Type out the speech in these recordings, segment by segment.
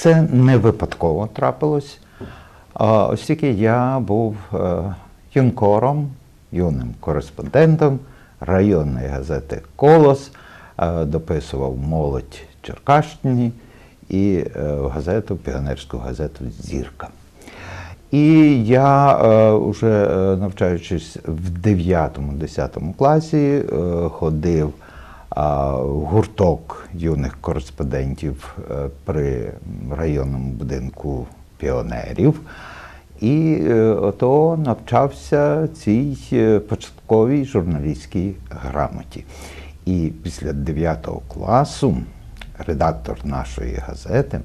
Це не випадково трапилось, оскільки я був е, юнкором, юним кореспондентом районної газети Колос, е, дописував молодь Черкащині і е, газету, піонерську газету Зірка. І я вже навчаючись в 9-10 класі, ходив гурток юних кореспондентів е, при районному будинку піонерів. І е, ото навчався цій е, початковій журналістській грамоті. І після 9 класу редактор нашої газети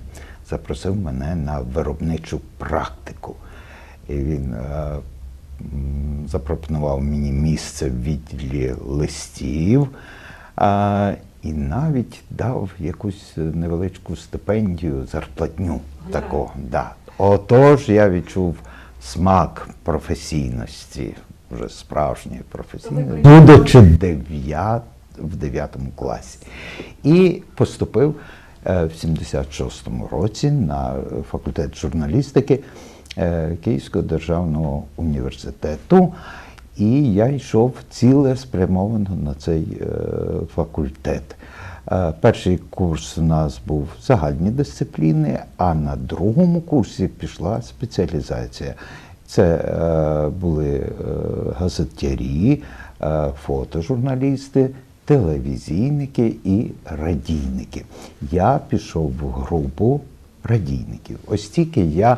запросив мене на виробничу практику. І він запропонував мені місце в відділі листів і навіть дав якусь невеличку стипендію, зарплатню такого. Да. Отож я відчув смак професійності, вже справжньої професійної, будучи дев'ят, в 9 класі. І поступив е, в 76-му році на факультет журналістики е, Київського державного університету. І я йшов ціле спрямовано на цей е, факультет. Е, Перший курс у нас був загальні дисципліни, а на другому курсі пішла спеціалізація. Це е, були газетярі, фотожурналісти, телевізійники і радійники. Я пішов в групу радійників. Ось тільки я,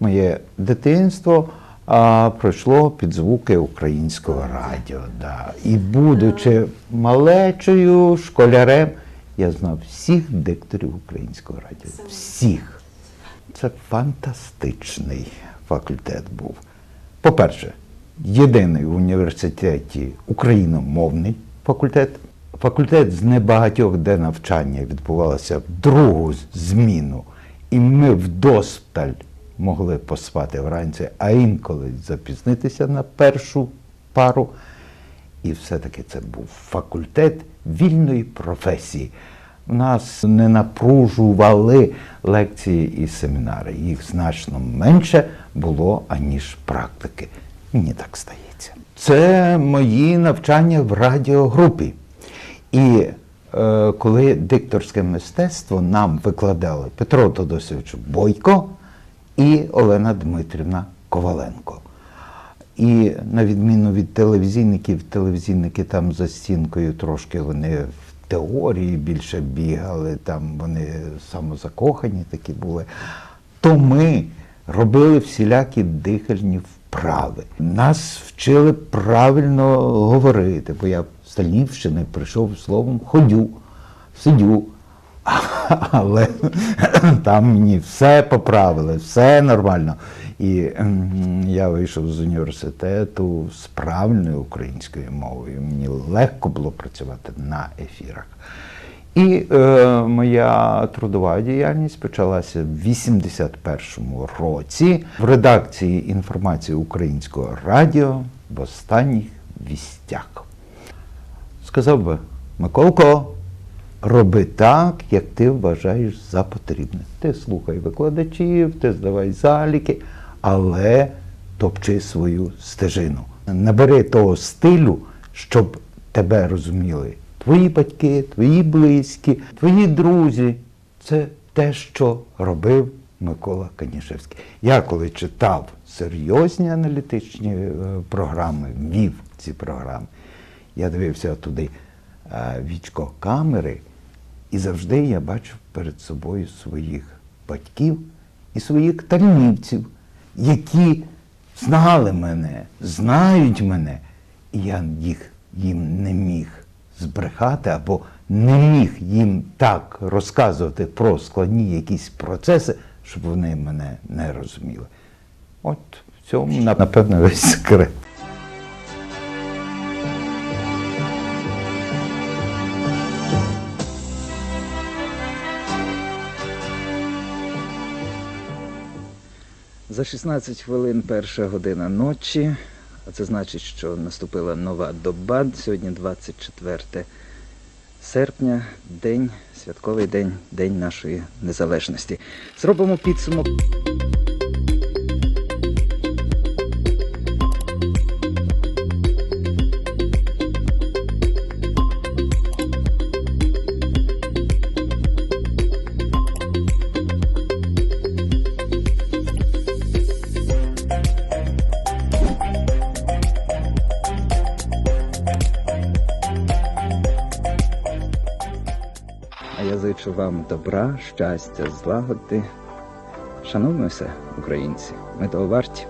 моє дитинство а, пройшло під звуки українського радіо. Да. І будучи малечою, школярем, я знав всіх дикторів українського радіо. Всіх. Це фантастичний факультет був. По-перше, єдиний в університеті україномовний факультет. Факультет з небагатьох, де навчання відбувалося в другу зміну, і ми вдосталь могли поспати вранці, а інколи запізнитися на першу пару. І все-таки це був факультет вільної професії. Нас не напружували лекції і семінари. Їх значно менше було, аніж практики. Мені так стається. Це мої навчання в радіогрупі. І е, коли дикторське мистецтво нам викладали Петро Тодосович Бойко і Олена Дмитрівна Коваленко. І на відміну від телевізійників, телевізійники там за стінкою трошки вони в теорії більше бігали, там вони самозакохані такі були. То ми робили всілякі дихальні вправи. Нас вчили правильно говорити, бо я з Стальнівщини прийшов словом ходю, сидю. Але там мені все поправили, все нормально. І я вийшов з університету з правильною українською мовою. Мені легко було працювати на ефірах. І е, моя трудова діяльність почалася в 81-му році в редакції інформації українського радіо в останніх вістях. Сказав би, Миколко, роби так, як ти вважаєш за потрібне. Ти слухай викладачів, ти здавай заліки, але топчи свою стежину. Набери того стилю, щоб тебе розуміли твої батьки, твої близькі, твої друзі. Це те, що робив Микола Канішевський. Я коли читав серйозні аналітичні е, програми, вів ці програми, я дивився туди вічко камери, і завжди я бачив перед собою своїх батьків і своїх тарнівців, які знали мене, знають мене, і я їх їм не міг збрехати або не міг їм так розказувати про складні якісь процеси, щоб вони мене не розуміли. От в цьому, напевно, весь секрет. За 16 хвилин перша година ночі, а це значить, що наступила нова доба. Сьогодні 24 серпня, день, святковий день, день нашої незалежності. Зробимо підсумок. А я зичу вам добра, щастя, злагоди. Шануймося, українці. Ми того варті.